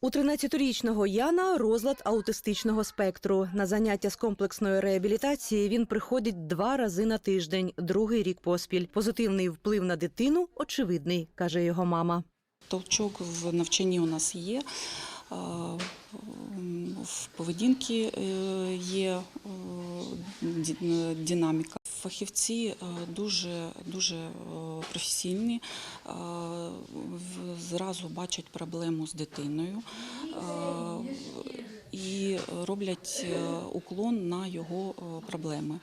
У 13-річного Яна розлад аутистичного спектру. На заняття з комплексної реабілітації він приходить два рази на тиждень, другий рік поспіль. Позитивний вплив на дитину очевидний, каже його мама. Толчок в навчанні у нас є, в поведінці е, є е, динаміка. Фахівці е, дуже, дуже е, професійні, е, зразу бачать проблему з дитиною і роблять уклон на його проблеми.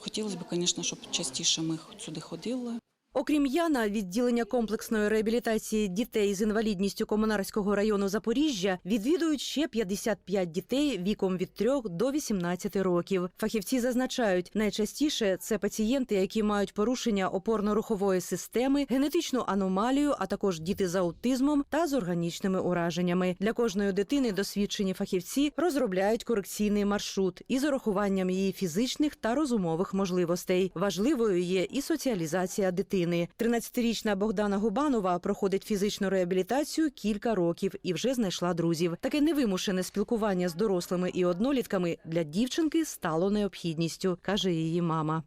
Хотілося б, звісно, щоб частіше ми сюди ходили. Окрім Яна, відділення комплексної реабілітації дітей з інвалідністю Комунарського району Запоріжжя відвідують ще 55 дітей віком від 3 до 18 років. Фахівці зазначають, найчастіше це пацієнти, які мають порушення опорно-рухової системи, генетичну аномалію, а також діти з аутизмом та з органічними ураженнями. Для кожної дитини досвідчені фахівці розробляють корекційний маршрут із урахуванням її фізичних та розумових можливостей. Важливою є і соціалізація дитини. 13-річна Богдана Губанова проходить фізичну реабілітацію кілька років і вже знайшла друзів. Таке невимушене спілкування з дорослими і однолітками для дівчинки стало необхідністю, каже її мама.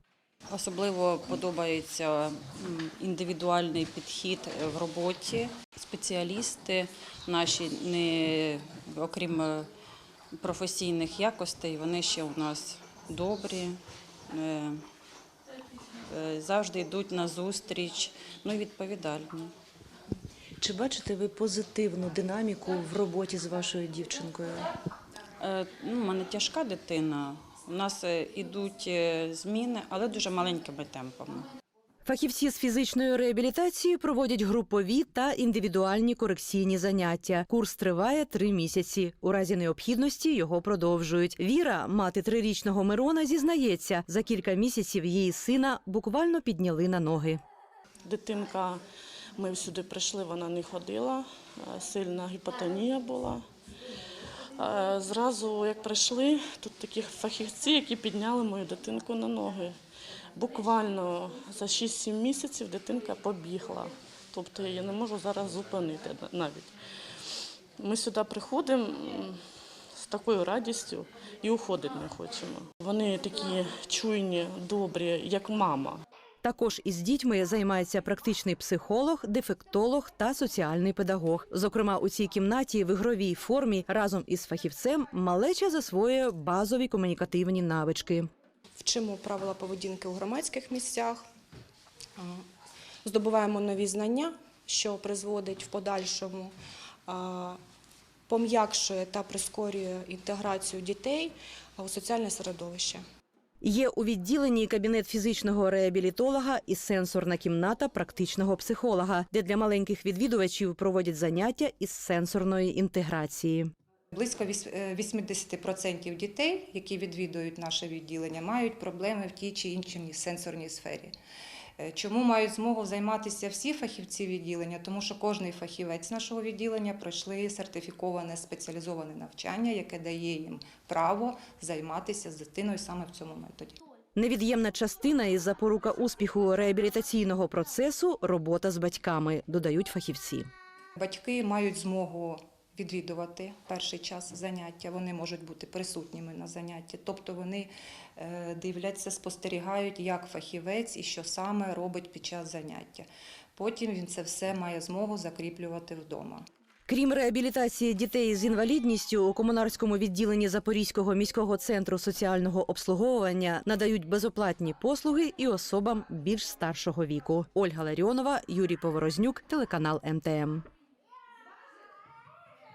Особливо подобається індивідуальний підхід в роботі. Спеціалісти наші, не, окрім е, професійних якостей, вони ще у нас добрі, е, завжди йдуть на зустріч, ну і відповідальні. Чи бачите ви позитивну динаміку в роботі з вашою дівчинкою? Е, Ну, у мене тяжка дитина. У нас йдуть е, зміни, але дуже маленькими темпами. Фахівці з фізичної реабілітації проводять групові та індивідуальні корекційні заняття. Курс триває три місяці. У разі необхідності його продовжують. Віра, мати трирічного Мирона, зізнається, за кілька місяців її сина буквально підняли на ноги. Дитинка, ми сюди прийшли, вона не ходила, е, сильна гіпотонія була. Е, Зразу, як прийшли, тут такі фахівці, які підняли мою дитинку на ноги. Буквально за 6-7 місяців дитинка побігла. Тобто я не можу зараз зупинити навіть. Ми сюди приходимо з такою радістю і уходити не хочемо. Вони такі чуйні, добрі, як мама. Також із дітьми займається практичний психолог, дефектолог та соціальний педагог. Зокрема, у цій кімнаті в ігровій формі разом із фахівцем малеча засвоює базові комунікативні навички. Вчимо правила поведінки у громадських місцях, здобуваємо нові знання, що призводить в подальшому, пом'якшує та прискорює інтеграцію дітей у соціальне середовище. Є у відділенні кабінет фізичного реабілітолога і сенсорна кімната практичного психолога, де для маленьких відвідувачів проводять заняття із сенсорної інтеграції. Близько е, 80% дітей, які відвідують наше відділення, мають проблеми в тій чи іншій сенсорній сфері. Е, Чому мають змогу займатися всі фахівці відділення? Тому що кожний фахівець нашого відділення пройшли сертифіковане спеціалізоване навчання, яке дає їм право займатися з дитиною саме в цьому методі. Невід'ємна частина і запорука успіху реабілітаційного процесу робота з батьками, додають фахівці. Батьки мають змогу відвідувати перший час заняття, вони можуть бути присутніми на занятті, тобто вони е, дивляться, спостерігають, як фахівець і що саме робить під час заняття. Потім він це все має змогу закріплювати вдома. Крім реабілітації дітей з інвалідністю, у комунарському відділенні Запорізького міського центру соціального обслуговування надають безоплатні послуги і особам більш старшого віку. Ольга Ларіонова, Юрій Поворознюк, телеканал МТМ.